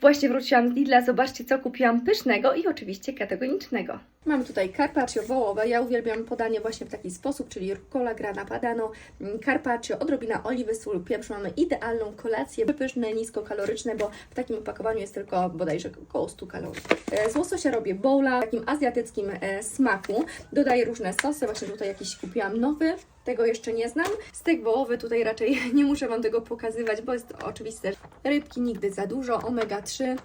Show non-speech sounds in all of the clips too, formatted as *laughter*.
Właśnie wróciłam z Lidla, zobaczcie co kupiłam pysznego i oczywiście ketogenicznego. Mam tutaj carpaccio wołowe, ja uwielbiam podanie właśnie w taki sposób, czyli rucola grana padano, mm, carpaccio, odrobina oliwy, sól, pieprz, mamy idealną kolację, pyszne, niskokaloryczne, bo w takim opakowaniu jest tylko bodajże około 100 kalorii. E, Z łososia robię bowla w takim azjatyckim e, smaku, dodaję różne sosy, właśnie tutaj jakiś kupiłam nowy, tego jeszcze nie znam. Stek wołowy tutaj raczej *laughs* nie muszę Wam tego pokazywać, bo jest oczywiste. Rybki nigdy za dużo, omega-3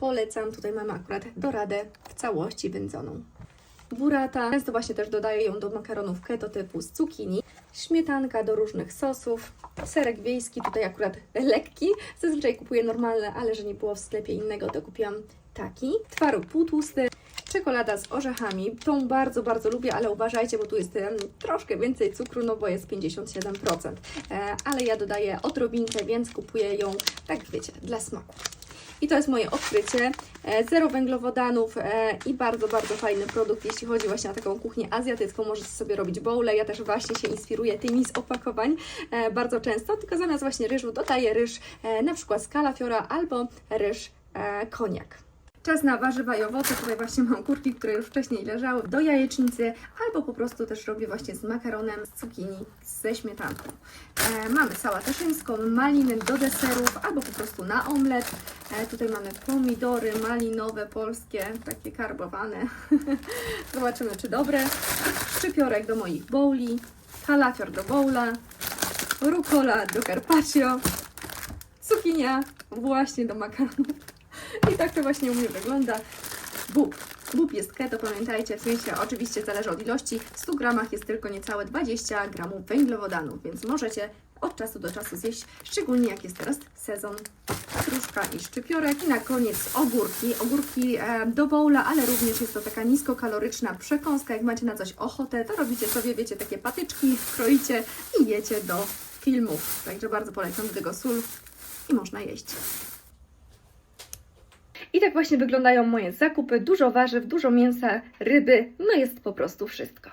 polecam. Tutaj mamy akurat doradę w całości wędzoną. Burrata, często właśnie też dodaję ją do makaronów keto typu z cukinii. Śmietanka do różnych sosów. Serek wiejski, tutaj akurat *laughs* lekki. Zazwyczaj kupuję normalne, ale że nie było w sklepie innego, to kupiłam taki. Twaróg półtłusty. Czekolada z orzechami. Tą bardzo, bardzo lubię, ale uważajcie, bo tu jest troszkę więcej cukru, no bo jest 57%. E, ale ja dodaję odrobinkę, więc kupuję ją, tak wiecie, dla smaku. I to jest moje odkrycie. E, Zero węglowodanów e, i bardzo, bardzo fajny produkt, jeśli chodzi właśnie o taką kuchnię azjatycką. Możecie sobie robić bowle. Ja też właśnie się inspiruję tymi z opakowań bardzo często, tylko zamiast właśnie ryżu dodaję ryż na przykład z kalafiora albo ryż koniak. Czas na warzywa i owoce. Tutaj właśnie mam kurki, które już wcześniej leżały do jajecznicy, albo po prostu też robię właśnie z makaronem, z cukinii, ze śmietanką. E, mamy sałatę szyńską, maliny do deserów, albo po prostu na omlet. E, tutaj mamy pomidory malinowe, polskie, takie karbowane. *laughs* Zobaczymy, czy dobre. Szczypiorek do moich bowli, kalafior do bowla, rucola do carpaccio, cukinia właśnie do makaronów. I tak to właśnie u mnie wygląda. Bób. Bób jest keto, pamiętajcie, w sensie oczywiście zależy od ilości. W 100 gramach jest tylko niecałe 20 gramów węglowodanów, więc możecie od czasu do czasu zjeść, szczególnie jak jest teraz sezon truszka i szczypiorek. I na koniec ogórki. Ogórki e, do bowla, ale również jest to taka niskokaloryczna przekąska. Jak macie na coś ochotę, to robicie sobie, wiecie, takie patyczki, kroicie i jecie do filmów. Także bardzo polecam do tego sól i można jeść. I tak właśnie wyglądają moje zakupy. Dużo warzyw, dużo mięsa, ryby, no jest po prostu wszystko.